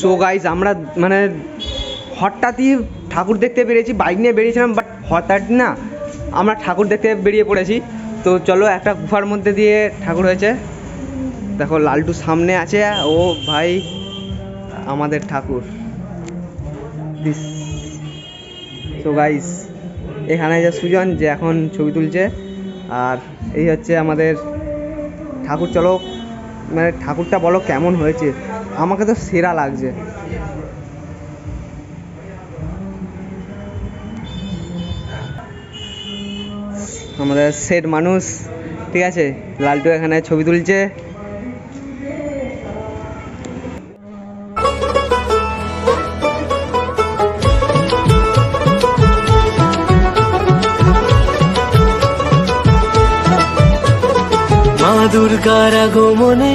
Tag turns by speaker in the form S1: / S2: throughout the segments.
S1: So guys আমরা মানে হঠাৎই ঠাকুর দেখতে বেরিয়েছি বাইক নিয়ে বেরিয়েছিলাম বাট হঠাৎ না, আমরা ঠাকুর দেখতে বেরিয়ে পড়েছি। তো চলো, একটা গুফার মধ্যে দিয়ে ঠাকুর হয়েছে। দেখো, লালটু সামনে আছে, ও ভাই, আমাদের ঠাকুর। দিস সো গাইস এখানে যে সুজন, যে এখন ছবি তুলছে, আর এই হচ্ছে আমাদের ঠাকুর। চলো মানে ঠাকুরটা বলো, কেমন হয়েছে? আমাকে তো সেরা লাগছে। আমাদের সেট মানুষ, ঠিক আছে? লালটু এখানে ছবি তুলছে।
S2: মা দুর্গার আগমনে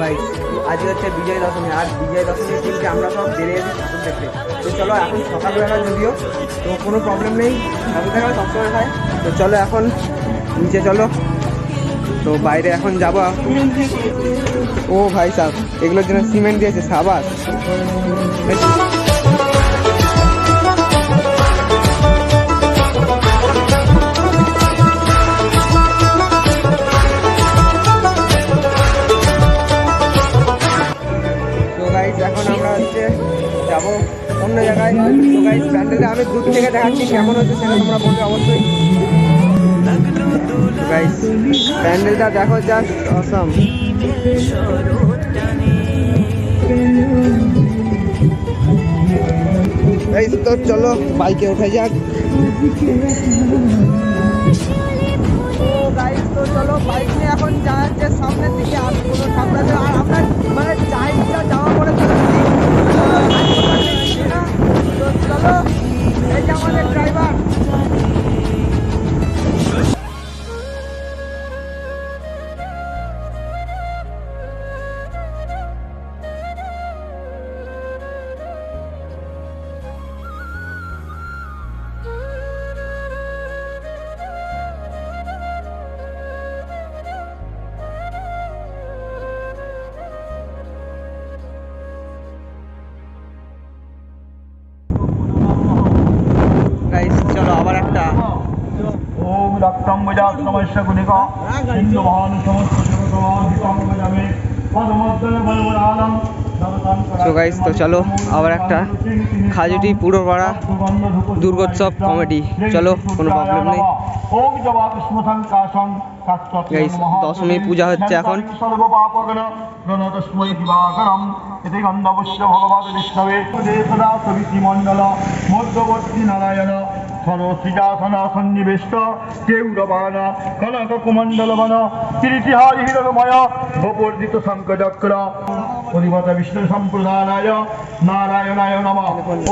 S1: ভাই। আজ হচ্ছে বিজয় দশমী আর বিজয় দশমীর দিনকে আমরা সব বেরিয়ে এসেছি ঠাকুর দেখতে। তো চলো, এখন সকালবেলা যদিও, তো কোনো প্রবলেম নেই ঠাকুর দেখা সবসময় হয়। তো চলো এখন নিচে চলো। তো বাইরে এখন যাব। ও ভাই সাহ এগুলোর জন্য সিমেন্ট দিয়েছে, সাবাস। যাব। অন্য জায়গায় তো গাইজ প্যান্ডেলটা আমি দূর থেকে দেখাচ্ছি কেমন হচ্ছে সেটা তোমরা বলবে অবশ্যই। প্যান্ডেলটা দেখো জাস্ট অসম গাইজ তো চলো, বাইকে উঠে যাক। তো চলো, বাইক নিয়ে এখন যাচ্ছে সামনের দিকে আর ঠাকুর আর আমরা মানে চাইটা যাওয়া পরে চলো এটা আমাদের
S3: গুণিকা হিন্দু সমস্ত
S1: So guys, তো চলো আবার একটা খাজুটি পুরো পাড়া দুর্গোৎসব কমেডি চলো, কোনো problem নেই। দশমী পূজা হচ্ছে এখন।
S3: ভগবত বিষ্ণবে সদা সবিতি মণ্ডল মধ্যবর্তী নারায়ণ সরসিজাসন সন্নিবেষ্ট। কেউরবান কনক কুমণ্ডল বন তিরিতিহারি হিরণময় গোপর্জিত শঙ্কচক্র অধিপত বিষ্ণু সম্প্রদানায় নারায়ণায় নম।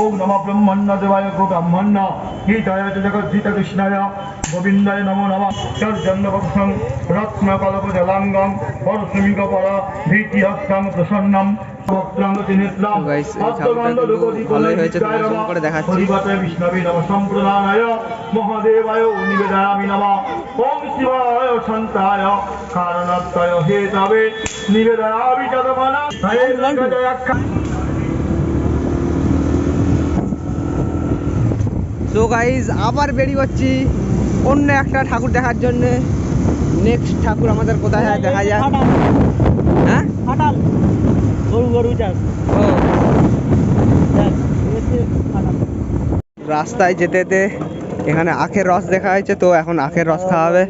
S3: ওম নম ব্রহ্মণ্য দেবায় গো গীতায় চ কৃষ্ণায় গোবিন্দায় নমো নম। চর্জন্নবক্ষং রত্ন কলপ জলাঙ্গম পরশুমিক পর ভীতিহস্তং প্রসন্নম বক্ত্রাং তিনেত্রাম।
S1: তো guys, এই ঠাকুরটা কিন্তু ভালোই হয়েছে, তোমার করে দেখাচ্ছি।
S3: বিষ্ণবে নম। সম্প্রদানায় মহাদেবায় নিবেদয়ামি নম। ওম শিবায় সন্তায় কারণত্তয় হরে জয়াখ্যা
S1: সো গাইজ আবার বেরিয়ে হচ্ছি অন্য একটা ঠাকুর দেখার জন্যে। নেক্সট ঠাকুর আমাদের কোথায় হয় দেখা যায় হ্যাঁ?
S4: গরু গরু চাষ
S1: ও। রাস্তায় যেতে যেতে এখানে আখের রস দেখা হয়েছে তো এখন আখের রস খাওয়া হবে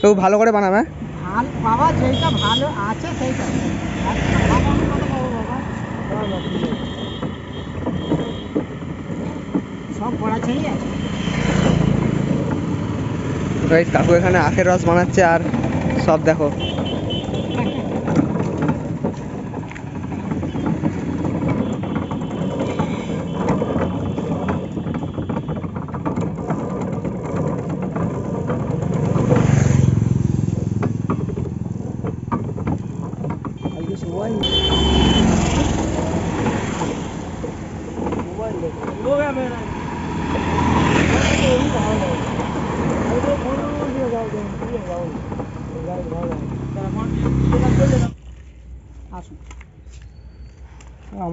S1: তো ভালো করে বানাবে হ্যাঁ?
S4: ভালো আছে সেইটা। সব
S1: কাকু এখানে আখের রস বানাচ্ছে আর সব দেখো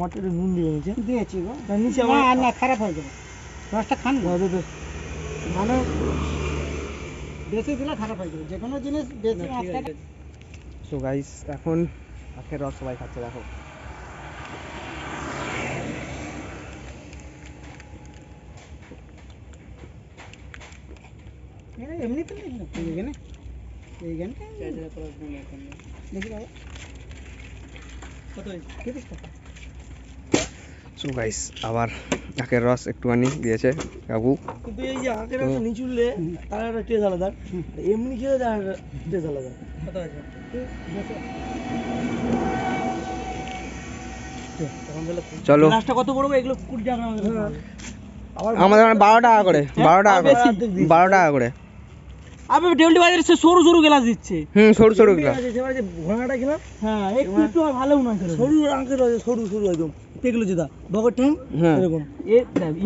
S5: আমারটা একটু নুন দিয়ে নিচে
S4: দিয়েছি গো।
S5: নিচে
S4: না না খারাপ হয়ে যাবে। রসটা খান না। মানে বেশি দিলে খারাপ হয়ে যাবে। যে কোনো জিনিস বেশি
S1: সো গাইস এখন আখের রস সবাই খাচ্ছে দেখো।
S4: এমনিতে নেই না। এইখানে এইখানটা দেখি বাবা। কত তিরিশ টাকা।
S1: সো গাইস আবার আখের রস একটুখানি দিয়েছে কাকু।
S5: কিন্তু এই যে আঁকের একটা নিচুলে তার একটা টেস্ট আলাদা এমনি খেলে তার একটা টেস্ট আলাদা।
S1: চলো।
S5: কত বড় এগুলো কুড়ি টাকা। আমাদের আবার
S1: আমাদের ওখানে বারো টাকা করে বারো টাকা করে বারো টাকা করে।
S5: আবে বাজারে সে সরু সরু গ্লাস দিচ্ছে।
S1: হুম সরু সরু গ্লাস।
S5: যে ঘোড়াটা কিনা হ্যাঁ একটু একটু ভালো মনে হয় সরু আঙ্কের আছে সরু সরু একদম। দেখল যেটা বগর ট্যাং
S1: হ্যাঁ।
S5: এরকম। এ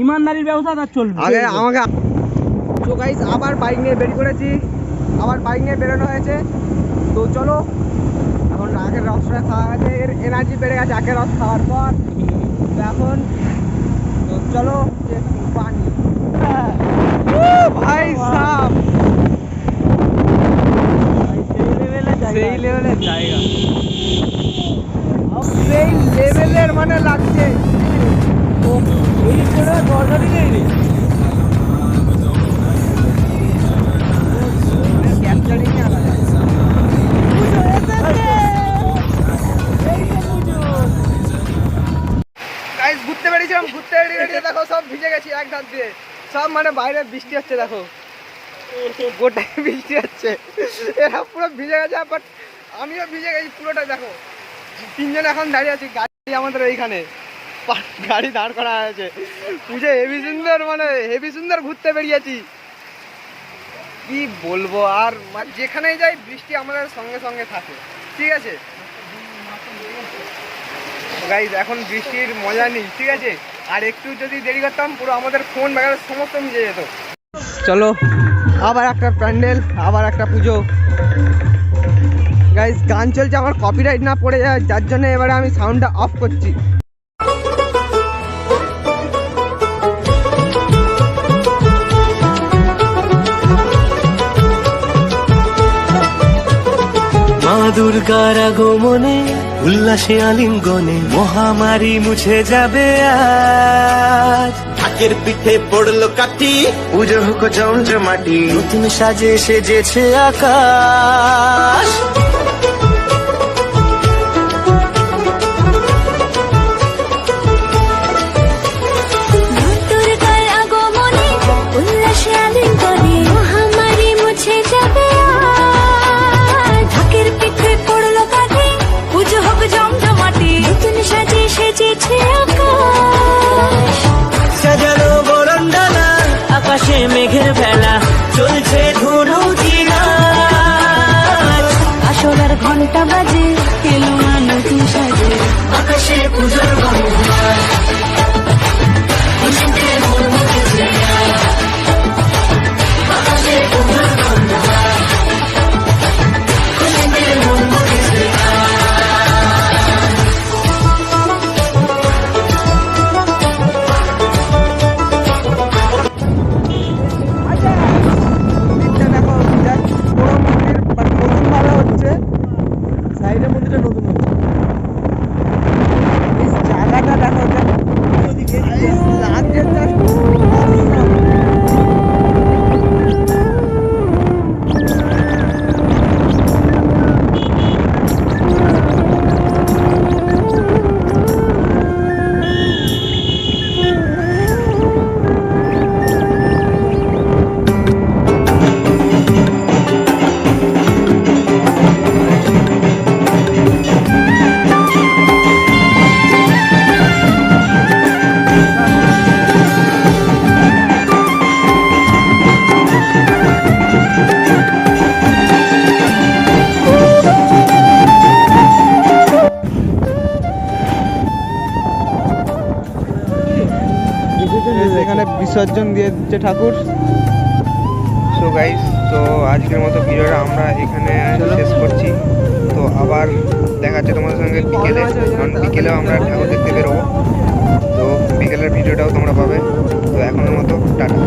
S5: ইমানদারির ব্যবস্থা তার চলবে।
S1: আগে আমাকে তো গাইস আবার বাইক নিয়ে বেরিয়ে পড়েছি আবার বাইক নিয়ে বেরোনো হয়েছে। তো চলো এখন আখের রসটা খাওয়া গেছে এর এনার্জি বেড়ে গেছে আখের রস খাওয়ার পর। এখন তো চলো যে পানি। ও ভাই সাহ। সেই লেভেলের জায়গা। সেই লেভেলের মানে লাগছে। ক্যাপচারিং আলাদা গাইস ঘুরতে বেরিয়েছিলাম ঘুরতে বেরিয়ে বেরিয়ে দেখো সব ভিজে গেছি এক ধার দিয়ে। সব মানে বাইরে বৃষ্টি হচ্ছে দেখো। গোটাই বৃষ্টি হচ্ছে এরা পুরো ভিজে গেছে বাট আমিও ভিজে গেছি পুরোটা দেখো। তিনজন এখন দাঁড়িয়ে আছি, গাড়ি আমাদের এইখানে। গাড়ি দাঁড় করা আছে পুজো হেভি সুন্দর মানে হেভি সুন্দর ঘুরতে বেরিয়েছি। কি বলব, আর যেখানেই যাই, বৃষ্টি আমাদের সঙ্গে সঙ্গে থাকে। ঠিক আছে? গাইজ এখন বৃষ্টির মজা নেই, ঠিক আছে? আর একটু যদি দেরি করতাম, পুরো আমাদের ফোন ব্যাগের সমস্ত ভিজে যেত। চলো। আবার একটা প্যান্ডেল, আবার একটা পুজো। গাইজ গান চলছে, আমার কপিরাইট না পড়ে যায়, যার জন্য এবারে আমি সাউন্ডটা অফ করছি।
S2: দুর্গার আগমনে, উল্লাসে আলিঙ্গনে মহামারী মুছে যাবে আজ।
S6: ঢাকের পিঠে পড়ল কাটি
S2: পুজো হোক জমজমাটি নতুন সাজে সেজেছে আকাশ।
S7: Never
S8: বিসর্জন দিয়ে দিচ্ছে ঠাকুর। সো গাইস তো আজকের মতো ভিডিওটা আমরা এখানে শেষ করছি। তো আবার দেখা যাচ্ছে তোমাদের সঙ্গে বিকেলে। কারণ বিকেলেও আমরা ঠাকুর দেখতে বেরোবো। তো বিকেলের ভিডিওটাও তোমরা পাবে। তো এখনের মতো টাটা।